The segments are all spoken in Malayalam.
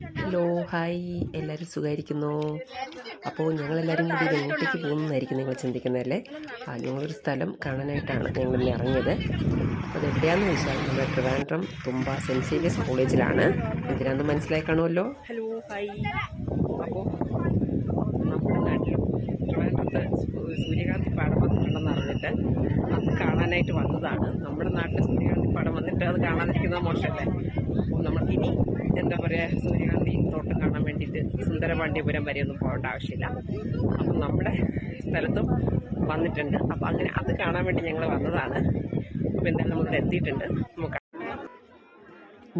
Hello hi. എല്ലാവരും സുഖമായിരിക്കുന്നു അപ്പോൾ ഞങ്ങളെല്ലാവരും കൂടി റോട്ടിക്ക് പോകുന്നതായിരിക്കും നിങ്ങൾ ചിന്തിക്കുന്നതല്ലേ? ആ ഞങ്ങളൊരു സ്ഥലം കാണാനായിട്ടാണ് ഞങ്ങൾ ഇന്ന് ഇറങ്ങിയത്. അത് എവിടെയാണെന്ന് വെച്ചാൽ നമ്മുടെ ട്രിവാൻഡ്രം തുമ്പ സെന്റ് സേവിയസ് കോളേജിലാണ്. എന്തിനാന്ന് മനസ്സിലായി കാണുമല്ലോ? Hello hi. അപ്പോൾ നമ്മുടെ സൂര്യകാന്തി പാടം വന്നിട്ടുണ്ടെന്ന് അറിഞ്ഞിട്ട് അത് കാണാനായിട്ട് വന്നതാണ്. നമ്മുടെ നാട്ടിൽ സൂര്യകാന്തി പാടം വന്നിട്ട് അത് കാണാതിരിക്കുന്നത് മോശമല്ലേ? അപ്പോൾ നമ്മൾ നമുക്കിനി എന്താ പറയുക സൂര്യകാന്തി തോട്ടം കാണാൻ വേണ്ടിയിട്ട് സുന്ദരപാണ്ഡ്യപുരം ഒന്നും പോകേണ്ട ആവശ്യമില്ല. അപ്പം നമ്മുടെ സ്ഥലത്തും വന്നിട്ടുണ്ട്. അപ്പം അങ്ങനെ അത് കാണാൻ വേണ്ടി ഞങ്ങൾ വന്നതാണ്. അപ്പം എന്തായാലും നമ്മളിവിടെ എത്തിയിട്ടുണ്ട്. നമുക്ക്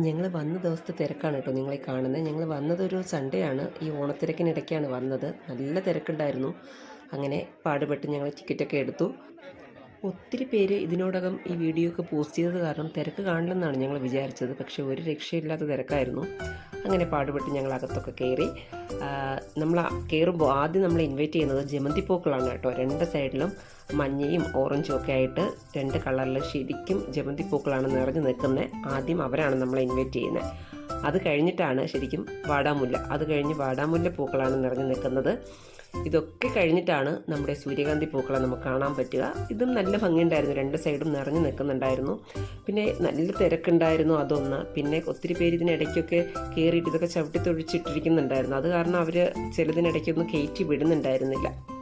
ഞങ്ങൾ വന്ന ദിവസത്തെ തിരക്കാണ് കേട്ടോ നിങ്ങളെ കാണുന്നത്. ഞങ്ങൾ വന്നതൊരു സൺഡേ ആണ്. ഈ ഓണത്തിരക്കിനിടയ്ക്കാണ് വന്നത്. നല്ല തിരക്കുണ്ടായിരുന്നു. അങ്ങനെ പാടുപെട്ട് ഞങ്ങൾ ടിക്കറ്റൊക്കെ എടുത്തു. ഒത്തിരി പേര് ഇതിനോടകം ഈ വീഡിയോ ഒക്കെ പോസ്റ്റ് ചെയ്തത് കാരണം തിരക്ക് കാണില്ലെന്നാണ് ഞങ്ങൾ വിചാരിച്ചത്. പക്ഷേ ഒരു രക്ഷയില്ലാത്ത തിരക്കായിരുന്നു. അങ്ങനെ പാടുപെട്ട് ഞങ്ങൾ അകത്തൊക്കെ കയറി. നമ്മൾ കയറുമ്പോൾ ആദ്യം നമ്മൾ ഇൻവൈറ്റ് ചെയ്യുന്നത് ജമന്തി പൂക്കളാണ് കേട്ടോ. രണ്ട് സൈഡിലും മഞ്ഞയും ഓറഞ്ചും ഒക്കെ ആയിട്ട് രണ്ട് കളറിൽ ശരിക്കും ജമന്തി പൂക്കളാണ് നിറഞ്ഞു നിൽക്കുന്നത് ആദ്യം അവരാണ് നമ്മൾ ഇൻവൈറ്റ് ചെയ്യുന്നത് അത് കഴിഞ്ഞിട്ടാണ് ശരിക്കും വാടാമുല്ല. അത് കഴിഞ്ഞ് വാടാമുല്ല പൂക്കളാണ് നിറഞ്ഞു നിൽക്കുന്നത്. ഇതൊക്കെ കഴിഞ്ഞിട്ടാണ് നമ്മുടെ സൂര്യകാന്തി പൂക്കളെ നമുക്ക് കാണാൻ പറ്റുക. ഇതും നല്ല ഭംഗിയുണ്ടായിരുന്നു. രണ്ട് സൈഡും നിറഞ്ഞു നിൽക്കുന്നുണ്ടായിരുന്നു. പിന്നെ നല്ല തിരക്കുണ്ടായിരുന്നു അതൊന്ന്. പിന്നെ ഒത്തിരി പേര് ഇതിനിടയ്ക്കൊക്കെ കയറിയിട്ട് ഇതൊക്കെ ചവിട്ടി തൊഴിച്ചിട്ടിരിക്കുന്നുണ്ടായിരുന്നു. അത് കാരണം അവർ ചിലതിനിടയ്ക്കൊന്നും കയറ്റി വിടുന്നുണ്ടായിരുന്നില്ല.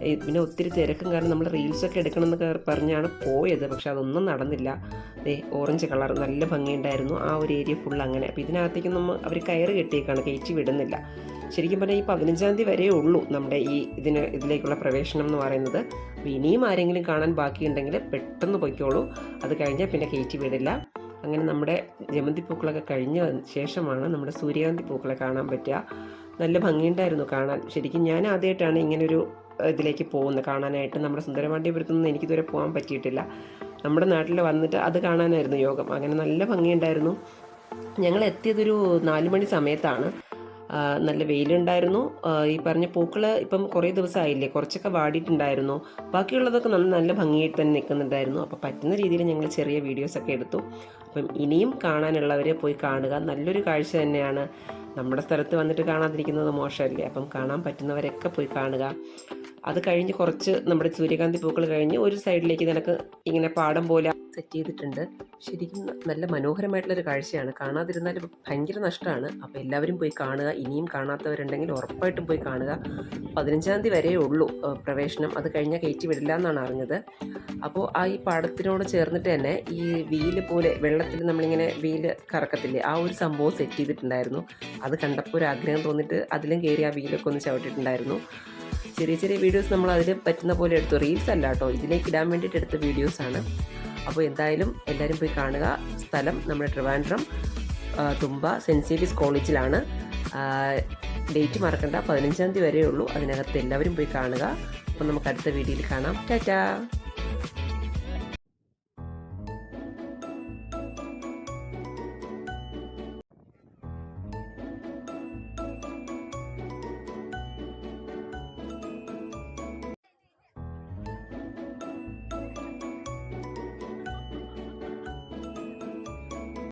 പിന്നെ ഒത്തിരി തിരക്കും കാരണം നമ്മൾ റീൽസൊക്കെ എടുക്കണം എന്നൊക്കെ പറഞ്ഞാണ് പോയത്. പക്ഷെ അതൊന്നും നടന്നില്ല. ദേ ഓറഞ്ച് കളർ നല്ല ഭംഗിയുണ്ടായിരുന്നു. ആ ഒരു ഏരിയ ഫുൾ അങ്ങനെ. അപ്പോൾ ഇതിനകത്തേക്ക് നമ്മൾ അവർ കയറ് കെട്ടിയേക്കാണ്. കയറ്റി വിടുന്നില്ല. ശരിക്കും പറഞ്ഞാൽ ഈ പതിനഞ്ചാം തീയതി വരെ ഉള്ളൂ നമ്മുടെ ഈ ഇതിന് ഇതിലേക്കുള്ള പ്രവേശനം എന്ന് പറയുന്നത്. അപ്പോൾ ഇനിയും ആരെങ്കിലും കാണാൻ ബാക്കിയുണ്ടെങ്കിൽ പെട്ടെന്ന് പൊയ്ക്കോളൂ. അത് കഴിഞ്ഞാൽ പിന്നെ കയറ്റി വിടില്ല. അങ്ങനെ നമ്മുടെ ജമന്തി പൂക്കളൊക്കെ കഴിഞ്ഞ ശേഷമാണ് നമ്മുടെ സൂര്യകാന്തി പൂക്കളെ കാണാൻ പറ്റുക. നല്ല ഭംഗിയുണ്ടായിരുന്നു കാണാൻ. ശരിക്കും ഞാൻ ആദ്യമായിട്ടാണ് ഇങ്ങനൊരു ഇതിലേക്ക് പോകുന്നത്. കാണാനായിട്ട് നമ്മുടെ സുന്ദരപാണ്ഡ്യപുരത്തു എനിക്ക് എനിക്കിതുവരെ പോകാൻ പറ്റിയിട്ടില്ല. നമ്മുടെ നാട്ടിൽ വന്നിട്ട് അത് കാണാനായിരുന്നു യോഗം. അങ്ങനെ നല്ല ഭംഗിയുണ്ടായിരുന്നു. ഞങ്ങൾ എത്തിയതൊരു നാല് മണി സമയത്താണ്. നല്ല വെയിലുണ്ടായിരുന്നു. ഈ പറഞ്ഞ പൂക്കൾ ഇപ്പം കുറേ ദിവസമായില്ലേ? കുറച്ചൊക്കെ വാടിയിട്ടുണ്ടായിരുന്നു. ബാക്കിയുള്ളതൊക്കെ നല്ല നല്ല ഭംഗിയായിട്ട് തന്നെ നിൽക്കുന്നുണ്ടായിരുന്നു. അപ്പോൾ പറ്റുന്ന രീതിയിൽ ഞങ്ങൾ ചെറിയ വീഡിയോസൊക്കെ എടുത്തു. അപ്പം ഇനിയും കാണാനുള്ളവരെ പോയി കാണുക. നല്ലൊരു കാഴ്ച തന്നെയാണ്. നമ്മുടെ സ്ഥലത്ത് വന്നിട്ട് കാണാതിരിക്കുന്നത് മോശമല്ലേ? അപ്പം കാണാൻ പറ്റുന്നവരൊക്കെ പോയി കാണുക. അത് കഴിഞ്ഞ് കുറച്ച് നമ്മുടെ സൂര്യകാന്തി പൂക്കൾ കഴിഞ്ഞ് ഒരു സൈഡിലേക്ക് നിനക്ക് ഇങ്ങനെ പാടം പോലെ സെറ്റ് ചെയ്തിട്ടുണ്ട്. ശരിക്കും നല്ല മനോഹരമായിട്ടുള്ളൊരു കാഴ്ചയാണ്. കാണാതിരുന്നാൽ ഭയങ്കര നഷ്ടമാണ്. അപ്പോൾ എല്ലാവരും പോയി കാണുക. ഇനിയും കാണാത്തവരുണ്ടെങ്കിൽ ഉറപ്പായിട്ടും പോയി കാണുക. പതിനഞ്ചാം തീയതി വരെയേ ഉള്ളൂ പ്രവേശനം. അത് കഴിഞ്ഞാൽ കയറ്റി വിടില്ല എന്നാണ് അറിഞ്ഞത്. അപ്പോൾ ആ ഈ പാടത്തിനോട് ചേർന്നിട്ട് തന്നെ ഈ വീൽ പോലെ വെള്ളത്തിൽ നമ്മളിങ്ങനെ വീൽ കറക്കത്തില്ലേ ആ ഒരു സംഭവം സെറ്റ് ചെയ്തിട്ടുണ്ടായിരുന്നു. അത് കണ്ടപ്പോൾ ഒരു ആഗ്രഹം തോന്നിയിട്ട് അതിലും കയറി ആ വീലൊക്കെ ഒന്ന് ചവിട്ടിയിട്ടുണ്ടായിരുന്നു. ചെറിയ ചെറിയ വീഡിയോസ് നമ്മൾ അതിൽ പറ്റുന്ന പോലെ എടുത്തു. റീൽസ് അല്ല കേട്ടോ. ഇതിലേക്ക് ഇടാൻ വേണ്ടിയിട്ട് എടുത്ത വീഡിയോസാണ്. അപ്പോൾ എന്തായാലും എല്ലാവരും പോയി കാണുക. സ്ഥലം നമ്മുടെ ട്രിവാൻഡ്രം തുമ്പ സെന്റ് സേവിയസ് കോളേജിലാണ്. ഡേറ്റ് മറക്കണ്ട പതിനഞ്ചാം തീയതി വരെയുള്ളൂ അതിനകത്ത് എല്ലാവരും പോയി കാണുക. അപ്പം നമുക്ക് അടുത്ത വീഡിയോയിൽ കാണാം. ടാറ്റാ.